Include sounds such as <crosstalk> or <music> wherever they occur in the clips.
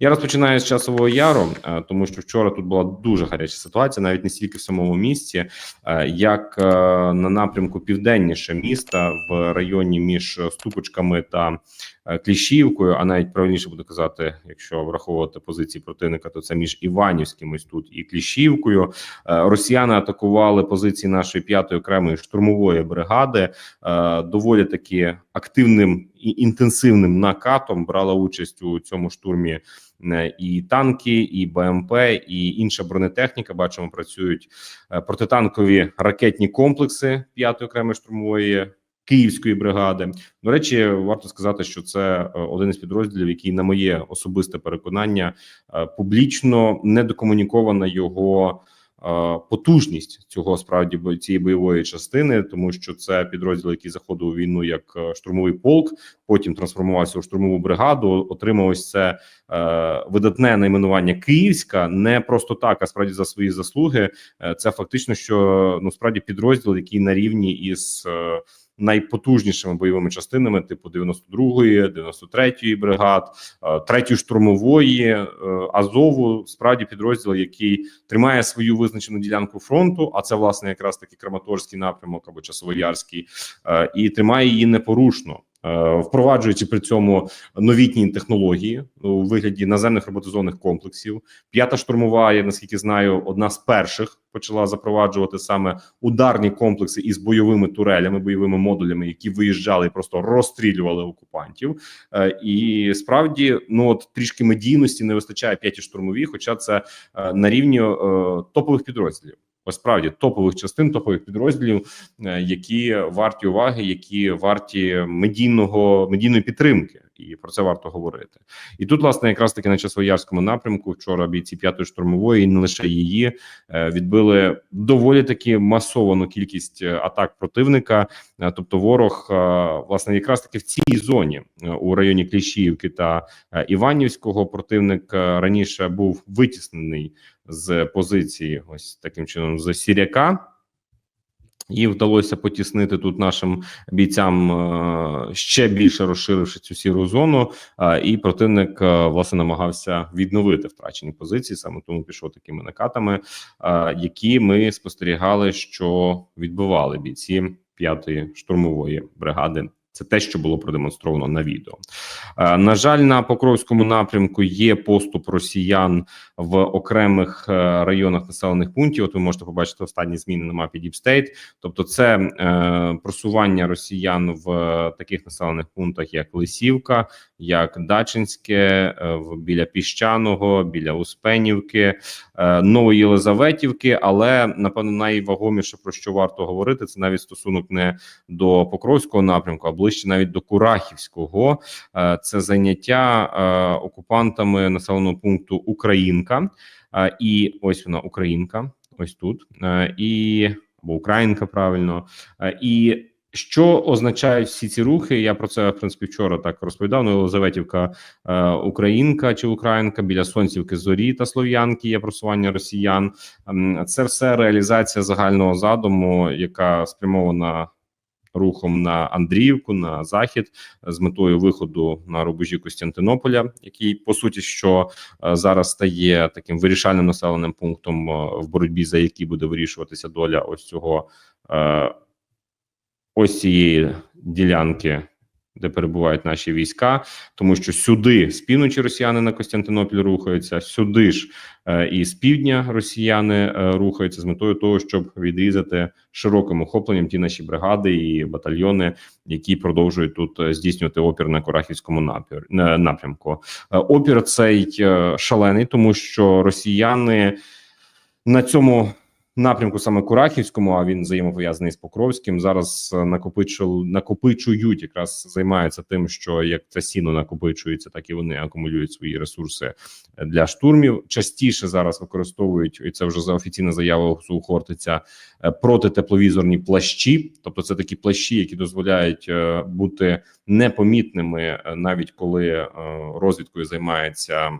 Я розпочинаю з часового яру, е, тому що вчора тут була дуже гаряча ситуація, навіть не стільки в самому місті, е, як е, на напрямку південніше міста в районі між Ступочками та Кліщівкою, а навіть правильніше буде казати, якщо враховувати позиції противника, то це між Іванівським ось тут і Кліщівкою. Росіяни атакували позиції нашої п'ятої окремої штурмової бригади доволі таки активним і інтенсивним накатом брала участь у цьому штурмі е, і танки, і БМП, і інша бронетехніка. Бачимо, працюють е, протитанкові ракетні комплекси п'ятої окремої штурмової. Київської бригади до речі, варто сказати, що це е, один із підрозділів, який, на моє особисте переконання, публічно не докомунікована його потужність цього справді цієї бойової частини, тому що це підрозділ, який заходив у війну як е, штурмовий полк, потім трансформувався у штурмову бригаду. Отримав ось це е, видатне найменування Київська не просто так, а справді за свої заслуги. Е, це фактично, що ну справді підрозділ, який на рівні із. Е, найпотужнішими бойовими частинами, типу 92-ї, 93-ї бригад, 3-ї штурмової е, Азову, справді підрозділ, який тримає свою визначену ділянку фронту. А це власне якраз таки Краматорський напрямок або Часовоярський, е, і тримає її непорушно. Е, впроваджуючи при цьому новітні технології у вигляді наземних роботизованих комплексів. П'ята штурмова, я наскільки знаю, одна з перших почала запроваджувати саме ударні комплекси із бойовими турелями, бойовими модулями, які виїжджали і просто розстрілювали окупантів. Е, і справді, ну от трішки медійності не вистачає п'яті штурмові, хоча це е, на рівні топових підрозділів. Ось топових частин, топових підрозділів, е, які варті уваги, які варті медійного медійної підтримки, і про це варто говорити. І тут, власне, якраз таки на часовоярському напрямку, вчора бійці п'ятої штурмової, і не лише її е, відбили доволі таки масовану кількість е, атак противника. Тобто, ворог власне якраз таки в цій зоні у районі Кліщіївки та Іванівського противник раніше був витіснений з позиції, ось таким чином, з Сіряка. І вдалося потіснити тут нашим бійцям е, ще більше розширивши цю сіру зону. І противник е, власне намагався відновити втрачені позиції. Саме тому пішов такими накатами, які ми спостерігали, що відбували бійці п'ятої штурмової бригади це те, що було продемонстровано на відео. Е, на жаль, на Покровському напрямку є поступ росіян в окремих е, районах населених пунктів. От ви можете побачити останні зміни на мапі State. Тобто, це е, просування росіян в таких населених пунктах, як Лисівка, як Дачинське, в біля Піщаного, біля Успенівки, Нової Єлизаветівки. Але напевно найвагоміше про що варто говорити, це навіть стосунок не до Покровського напрямку, а ближче навіть до Курахівського. Е, це заняття е, окупантами населеного пункту Українка, е, і ось вона Українка. Ось тут і або Українка правильно і. Що означають всі ці рухи? Я про це в принципі вчора так розповідав. Ну, Єлизаветівка Українка чи Українка біля Сонцівки Зорі та Слов'янки є просування росіян. Це все реалізація загального задуму, яка спрямована рухом на Андріївку на захід з метою виходу на рубежі Костянтинополя, який по суті що е, зараз стає таким вирішальним населеним пунктом е, в боротьбі, за який буде вирішуватися доля ось цього е, ось цієї ділянки де перебувають наші війська, тому що сюди з півночі росіяни на Костянтинопіль рухаються, сюди ж е, і з півдня росіяни е, рухаються з метою того, щоб відрізати широким охопленням ті наші бригади і батальйони, які продовжують тут е, здійснювати опір на Корахівському напір, е, напрямку. Е, опір цей е, шалений, тому що росіяни на цьому напрямку саме Курахівському, а він взаємопов'язаний з Покровським. Зараз е, накопичу, накопичують, якраз займаються тим, що як це сіно накопичується, так і вони акумулюють свої ресурси для штурмів. Частіше зараз використовують і це вже за офіційна заява Хортиця е, протитепловізорні плащі, тобто це такі плащі, які дозволяють е, бути непомітними, навіть коли розвідкою займається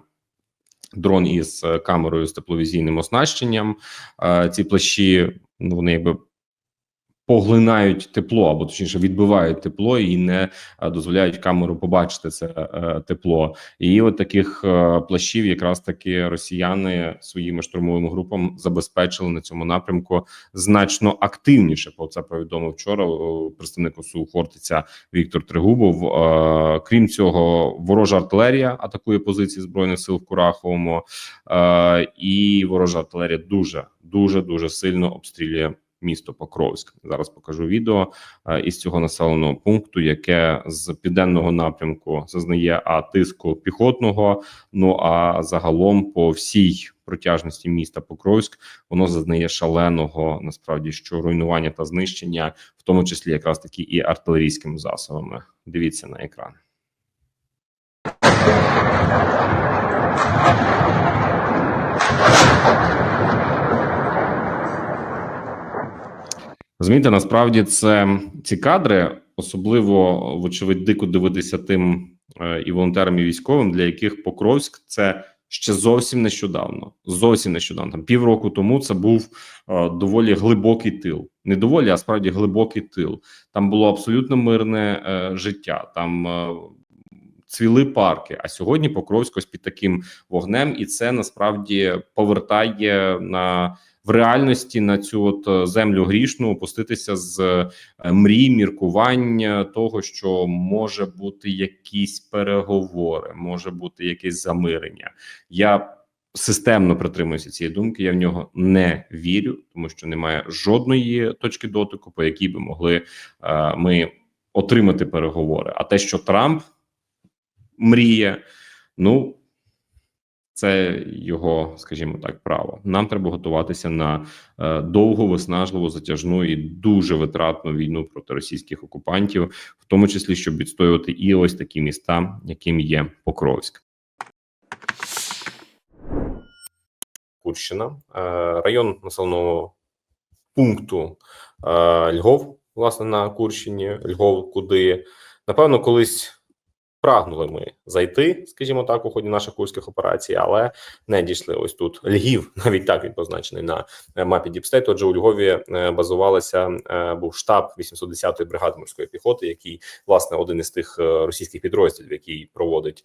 дрон із е, камерою з тепловізійним оснащенням. Ці плащі ну вони якби поглинають тепло, або точніше відбивають тепло і не е, дозволяють камеру побачити це е, тепло. І от таких е, плащів, якраз таки росіяни своїми штурмовими групами забезпечили на цьому напрямку значно активніше. Про це повідомив вчора представник ОСУ Хортиця Віктор Тригубов. Крім цього, ворожа артилерія атакує позиції збройних сил в Кураховому, і ворожа артилерія дуже дуже дуже сильно обстрілює місто Покровськ. Зараз покажу відео е, із цього населеного пункту, яке з південного напрямку зазнає а тиску піхотного. Ну а загалом по всій протяжності міста Покровськ воно зазнає шаленого насправді що руйнування та знищення, в тому числі якраз таки і артилерійськими засобами. Дивіться на екран. Розумієте, насправді це ці кадри, особливо вочевидь, дико дивитися тим е, і волонтерам, і військовим, для яких Покровськ це ще зовсім нещодавно. Зовсім нещодавно. Там півроку тому це був е, доволі глибокий тил. Не доволі, а справді глибокий тил. Там було абсолютно мирне е, життя. Там цвіли парки. А сьогодні Покровськ ось під таким вогнем, і це насправді повертає на в реальності на цю от е, землю грішну опуститися з е, мрій, міркування того, що може бути якісь переговори, може бути якесь замирення. Я системно притримуюся цієї думки. Я в нього не вірю, тому що немає жодної точки дотику, по якій би могли е, ми отримати переговори. А те, що Трамп мріє, ну це його, скажімо так, право. Нам треба готуватися на е, довгу, виснажливу, затяжну і дуже витратну війну проти російських окупантів, в тому числі щоб відстоювати і ось такі міста, яким є Покровськ. Курщина, е, район населеного пункту е, Львов, власне, на Курщині, Львов, куди напевно колись прагнули ми зайти, скажімо так, у ході наших курських операцій, але не дійшли. Ось тут Львів, <laughs> навіть так він позначений на е, мапі Діпстейт. Отже, у Львові е, базувалася е, був штаб 810-ї бригади морської піхоти, який власне один із тих російських підрозділів, який проводить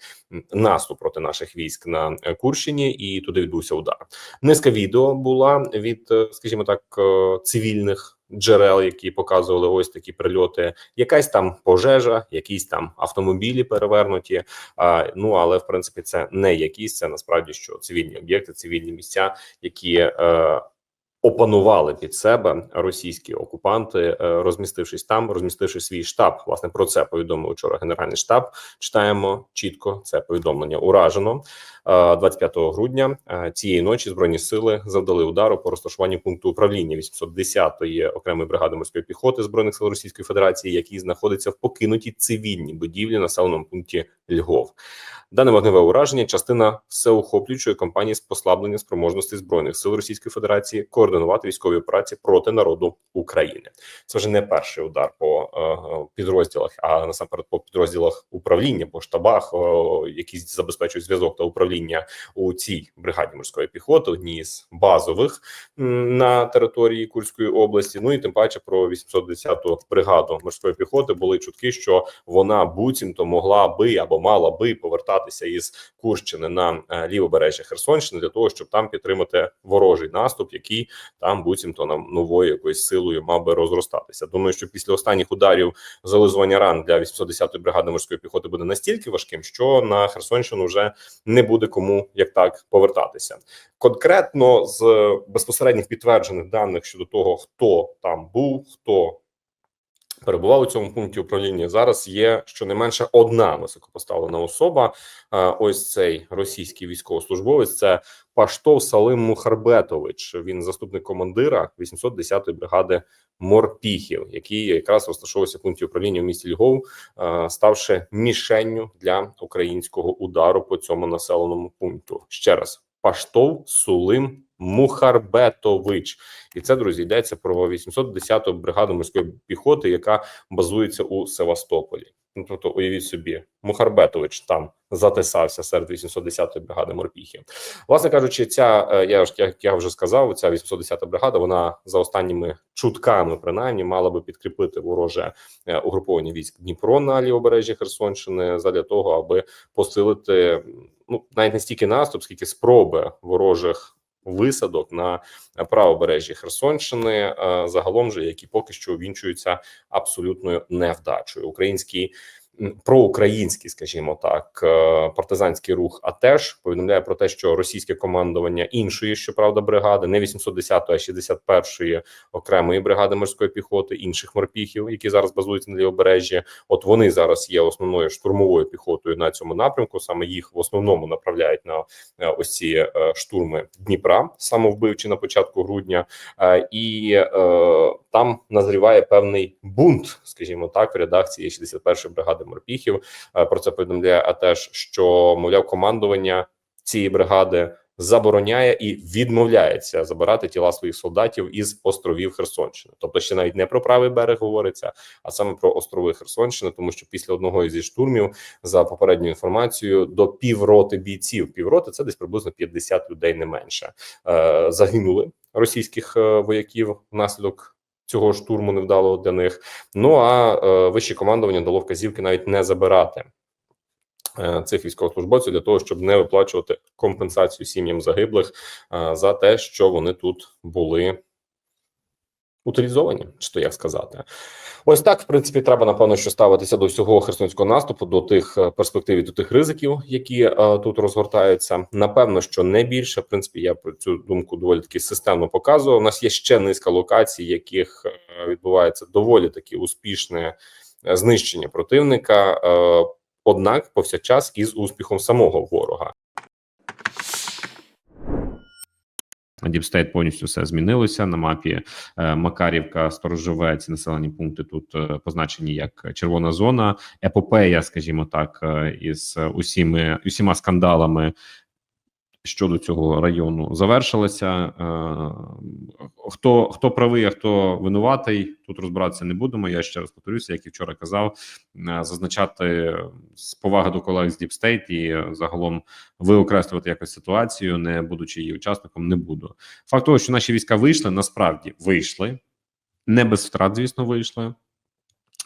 наступ проти наших військ на Курщині, і туди відбувся удар. Низка відео була від, скажімо так, цивільних джерел, які показували ось такі прильоти. Якась там пожежа, якісь там автомобілі перевернуті. А, Ну але в принципі це не якісь, це насправді що цивільні об'єкти, цивільні місця, які. Е, Опанували під себе російські окупанти, е, розмістившись там, розмістивши свій штаб. Власне про це повідомив вчора Генеральний штаб. Читаємо чітко це повідомлення. Уражено 25 е, грудня е, цієї ночі. Збройні сили завдали удару по розташуванню пункту управління 810-ї окремої бригади морської піхоти збройних сил Російської Федерації, який знаходиться в покинутій цивільній будівлі населеному пункті Львов. Дане вогневе ураження частина всеохоплюючої кампанії з послаблення спроможності збройних сил Російської Федерації координувати військові операції проти народу України. Це вже не перший удар по е, підрозділах, а насамперед по підрозділах управління по штабах, які забезпечують зв'язок та управління у цій бригаді морської піхоти, одній з базових на території Курської області. Ну і тим паче про 810-ту бригаду морської піхоти були чутки, що вона буцімто могла би або мала би повертатися із Курщини на е, лівобережжя Херсонщини для того, щоб там підтримати ворожий наступ, який там буцімто нам новою якоюсь силою мав би розростатися. Думаю, що після останніх ударів зализування ран для 810-ї бригади морської піхоти буде настільки важким, що на Херсонщину вже не буде кому як так повертатися. Конкретно з безпосередніх підтверджених даних щодо того, хто там був, хто перебував у цьому пункті управління. Зараз є щонайменше одна високопоставлена особа. Ось цей російський військовослужбовець. Це Паштов Салим Мухарбетович. Він заступник командира 810-ї бригади морпіхів, який якраз розташовувався в пункті управління в місті Львов, ставши мішенню для українського удару по цьому населеному пункту. Ще раз Паштов Сулим Мухарбетович, і це друзі йдеться про 810-ту бригаду морської піхоти, яка базується у Севастополі. Ну, тобто, уявіть собі, Мухарбетович там затисався серед 810-ї бригади морпіхів. Власне кажучи, ця е, я ж як я вже сказав, ця 810-та бригада. Вона за останніми чутками, принаймні, мала би підкріпити вороже е, угруповання військ Дніпро на лівобережжі Херсонщини задля того, аби посилити ну навіть не стільки наступ, скільки спроби ворожих висадок на правобережжі Херсонщини, е, загалом же які поки що увінчуються абсолютною невдачею. Український м, проукраїнський, скажімо так, е, партизанський рух АТЕШ повідомляє про те, що російське командування іншої, щоправда, бригади, не 810-ї, а 61-ї окремої бригади морської піхоти, інших морпіхів, які зараз базуються на лівобережжі. От вони зараз є основною штурмовою піхотою на цьому напрямку. Саме їх в основному направляють на е, ось ці е, штурми Дніпра, самовбивчі на початку грудня, і там назріває певний бунт, скажімо так, в редакції 61-ї бригади морпіхів. Е, Про це повідомляє АТЕШ, що мовляв командування цієї бригади забороняє і відмовляється забирати тіла своїх солдатів із островів Херсонщини. Тобто, ще навіть не про правий берег говориться, а саме про острови Херсонщини, тому що після одного із штурмів, за попередньою інформацією, до півроти бійців, півроти це десь приблизно 50 людей, не менше, е, загинули російських е, вояків внаслідок. Цього штурму невдалого для них. Ну а е, вище командування дало вказівки навіть не забирати е, цих військовослужбовців для того, щоб не виплачувати компенсацію сім'ям загиблих е, за те, що вони тут були утилізовані, чи то як сказати. Ось так, в принципі, треба напевно, що ставитися до всього херсонського наступу, до тих е, перспектив і до тих ризиків, які е, тут розгортаються. Напевно, що не більше. В принципі, я про цю думку доволі таки системно показував. У нас є ще низка локацій, яких е, відбувається доволі таки успішне е, знищення противника. Е, однак, повсякчас із успіхом самого ворога. Діпстейт повністю все змінилося на мапі. Е, Макарівка, Сторожовець, населені пункти тут е, позначені як червона зона. Епопея, скажімо так, е, із усіми усіма скандалами щодо цього району завершилася. Е, Хто хто правий, а хто винуватий, тут розбиратися не будемо. Я ще раз повторюся, як і вчора казав, е, зазначати з поваги до колег з State і загалом виокреслювати якось ситуацію, не будучи її учасником, не буду. Факт того, що наші війська вийшли, насправді вийшли, не без втрат, звісно, вийшли.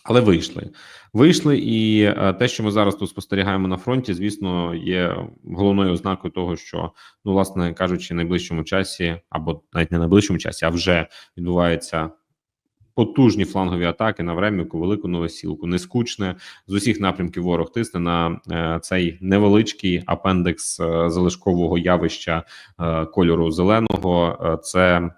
Але вийшли, вийшли, і е, те, що ми зараз тут спостерігаємо на фронті, звісно, є головною ознакою того, що ну, власне кажучи, в найближчому часі, або навіть не найближчому часі, а вже відбуваються потужні флангові атаки на Времівку, Велику Новосілку. Нескучне з усіх напрямків ворог тисне на е, цей невеличкий апендекс е, залишкового явища кольору зеленого. Це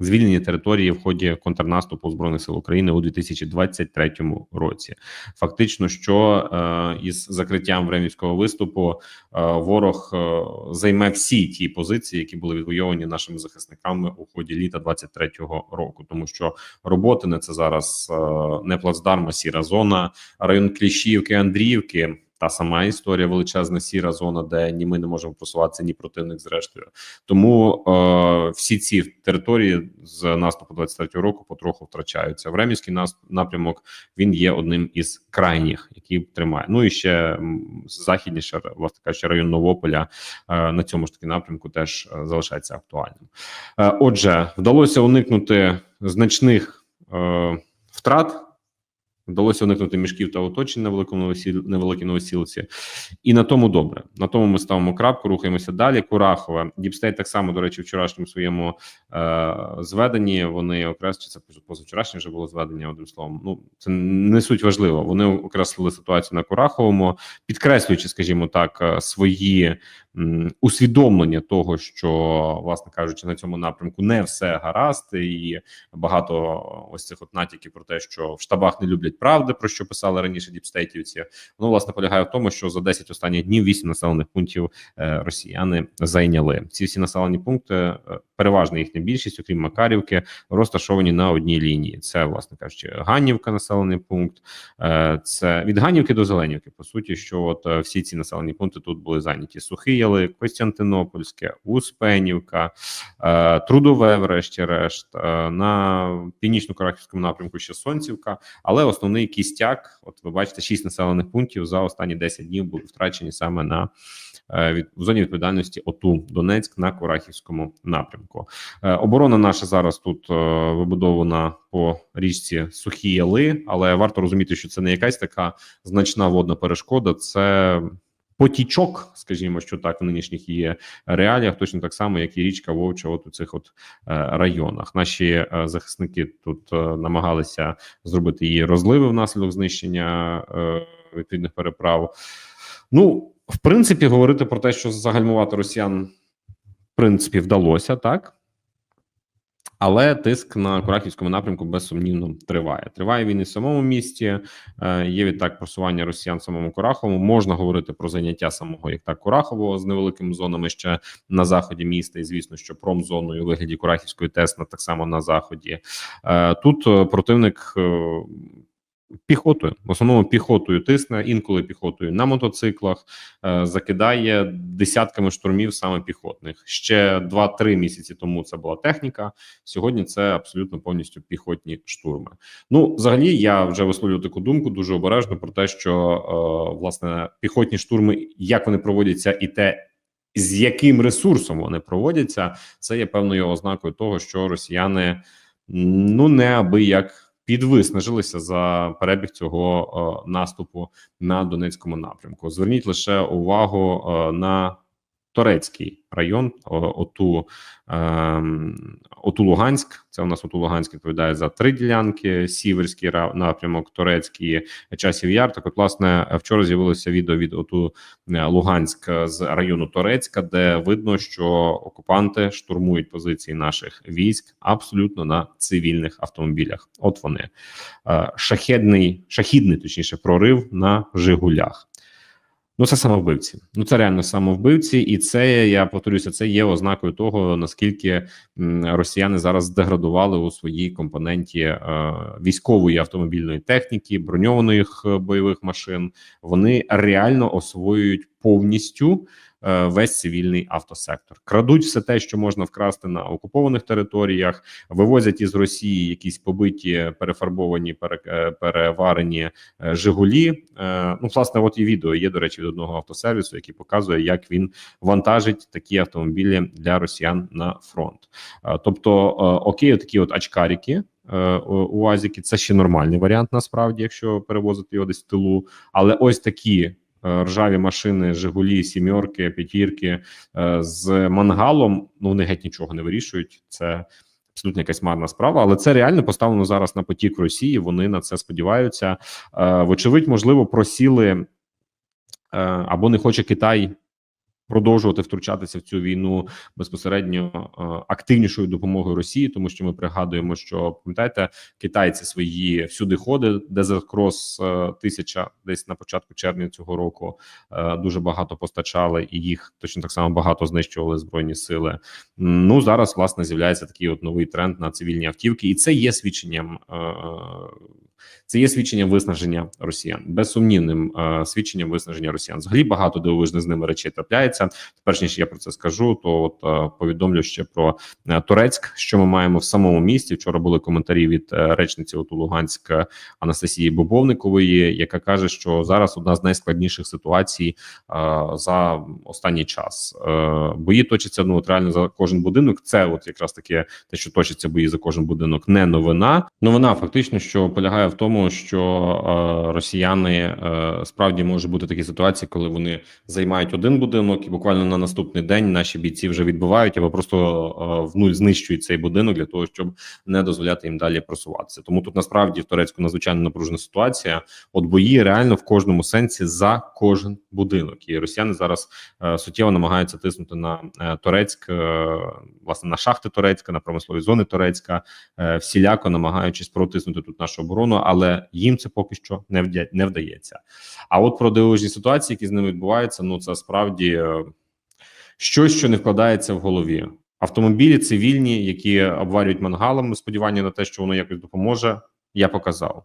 звільнені території в ході контрнаступу збройних сил України у 2023 році. Фактично, що е, із закриттям времівського виступу е, ворог е, займе всі ті позиції, які були відвойовані нашими захисниками у ході літа 23-го року, тому що роботи не це зараз не плацдарм, а сіра зона, район Кліщівки, Андріївки. Та сама історія величезна сіра зона, де ні ми не можемо просуватися, ні противник зрештою. Тому е, всі ці території з наступу 23 року потроху втрачаються. Времівський нас напрямок він є одним із крайніх, який тримає. Ну і ще західніше, власне кажучи, район Новополя е, на цьому ж таки напрямку теж е, залишається актуальним. Е, отже, вдалося уникнути значних е, втрат. Вдалося уникнути мішків та оточень на великому невеликій новосілці, і на тому добре. На тому ми ставимо крапку, рухаємося далі. Курахова Діпстейт так само, до речі, вчорашньому своєму е- зведенні. Вони окреслили це позавчорашнє вже було зведення. Одним словом, ну це не суть важливо. Вони окреслили ситуацію на Кураховому, підкреслюючи, скажімо так, е, свої м, усвідомлення того, що, власне кажучи, на цьому напрямку не все гаразд, і багато ось цих от натяків про те, що в штабах не люблять правди, про що писали раніше діпстейтівці. Воно власне полягає в тому, що за 10 останніх днів 8 населених пунктів е, росіяни зайняли. Ці всі населені пункти, е, переважна їхня більшість, окрім Макарівки, розташовані на одній лінії. Це, власне кажучи, Ганнівка, населений пункт. Е, це від Ганнівки до Зеленівки. По суті, що от всі ці населені пункти тут були зайняті: Сухий Ялик, Костянтинопольське, Успенівка, Трудове, врешті-решт, на північно-карахівському напрямку ще Сонцівка, але основний кістяк. От ви бачите, шість населених пунктів за останні 10 днів були втрачені саме на е, від в зоні відповідальності ОТУ Донецьк на Курахівському напрямку. Е, Оборона наша зараз тут е, вибудована по річці Сухі Яли, але варто розуміти, що це не якась така значна водна перешкода. Це потічок, скажімо, що так в нинішніх є реаліях, точно так само, як і річка Вовча, от у цих от е, районах. Наші е, захисники тут е, намагалися зробити її розливи внаслідок знищення відповідних переправ. Ну, в принципі, говорити про те, що загальмувати росіян, в принципі, вдалося так. Але тиск на Курахівському напрямку безсумнівно триває. Триває він і в самому місті. Е, є відтак просування росіян самому Кураховому. Можна говорити про заняття самого як так Курахового з невеликими зонами ще на заході міста. І звісно, що промзоною у вигляді Курахівської Тесна так само на заході. Е, тут е, противник. Піхотою, в основному піхотою тисне, інколи піхотою на мотоциклах е, закидає десятками штурмів саме піхотних. Ще 2-3 місяці тому це була техніка. Сьогодні це абсолютно повністю піхотні штурми. Ну, взагалі, я вже висловлюю таку думку дуже обережно про те, що е, власне піхотні штурми, як вони проводяться, і те. З яким ресурсом вони проводяться, це є певною ознакою того, що росіяни ну неабияк підвиснажилися за перебіг цього е, наступу на Донецькому напрямку. Зверніть лише увагу е, на Торецький район, оту, ем, оту Луганськ. Це у нас оту Луганськ відповідає за три ділянки: Сіверський напрямок, Торецький, Часів Яр. Так, от, власне, вчора з'явилося відео від оту е, Луганськ з району Торецька, де видно, що окупанти штурмують позиції наших військ абсолютно на цивільних автомобілях. От вони Е, шахедний, шахідний, точніше, прорив на Жигулях. Ну, це самовбивці. Ну це реально самовбивці, і це я повторюся, це є ознакою того наскільки росіяни зараз деградували у своїй компоненті е, військової автомобільної техніки, броньованих е, бойових машин. Вони реально освоюють повністю весь цивільний автосектор. Крадуть все те, що можна вкрасти на окупованих територіях, вивозять із Росії якісь побиті, перефарбовані, пере, е, переварені е, Жигулі. Е, Ну, власне, от і відео є, до речі, від одного автосервісу, який показує, як він вантажить такі автомобілі для росіян на фронт. Е, Тобто, е, окей, такі от очкарики. е, УАЗіки це ще нормальний варіант, насправді, якщо перевозити його десь в тилу. Але ось такі е, ржаві машини, Жигулі, сімерки, п'ятірки е, з мангалом. Ну вони геть нічого не вирішують. Це абсолютно якась марна справа, але це реально поставлено зараз на потік Росії. Вони на це сподіваються. Е, Вочевидь, можливо, просіли е, або не хоче Китай. Продовжувати втручатися в цю війну безпосередньо е, активнішою допомогою Росії, тому що ми пригадуємо, що пам'ятаєте, китайці свої всюди ходи, Cross е, тисяча десь на початку червня цього року е, дуже багато постачали, і їх точно так само багато знищували збройні сили. Ну зараз власне з'являється такий от новий тренд на цивільні автівки, і це є свідченням. Це є свідченням виснаження росіян, безсумнівним е, свідченням виснаження росіян. Взагалі багато дивовижних з ними речей трапляється. Перш ніж я про це скажу, то от е, повідомлю ще про е, Турецьк, що ми маємо в самому місті. Вчора були коментарі від е, речниці ОТУ Луганськ е, Анастасії Бобовникової, яка каже, що зараз одна з найскладніших ситуацій е, за останній час. Е, Бої точаться ну от реально за кожен будинок. Це от якраз таке те, що точаться бої за кожен будинок, не новина. Новина фактично, що полягає в тому, що е, росіяни е, справді може бути такі ситуації, коли вони займають один будинок, і буквально на наступний день наші бійці вже відбувають або просто е, в нуль знищують цей будинок для того, щоб не дозволяти їм далі просуватися. Тому тут насправді в Турецьку надзвичайно напружена ситуація. От бої реально в кожному сенсі за кожен будинок, і росіяни зараз суттєво намагаються тиснути на Турецьк, власне на шахти Турецька, на промислові зони Турецька, всіляко намагаючись протиснути тут нашу оборону, але їм це поки що не вдя- не вдається. А от про дивовижні ситуації, які з ними відбуваються, ну це справді е, щось, що не вкладається в голові. Автомобілі цивільні, які обварюють мангалами, сподівання на те, що воно якось допоможе. Я показав.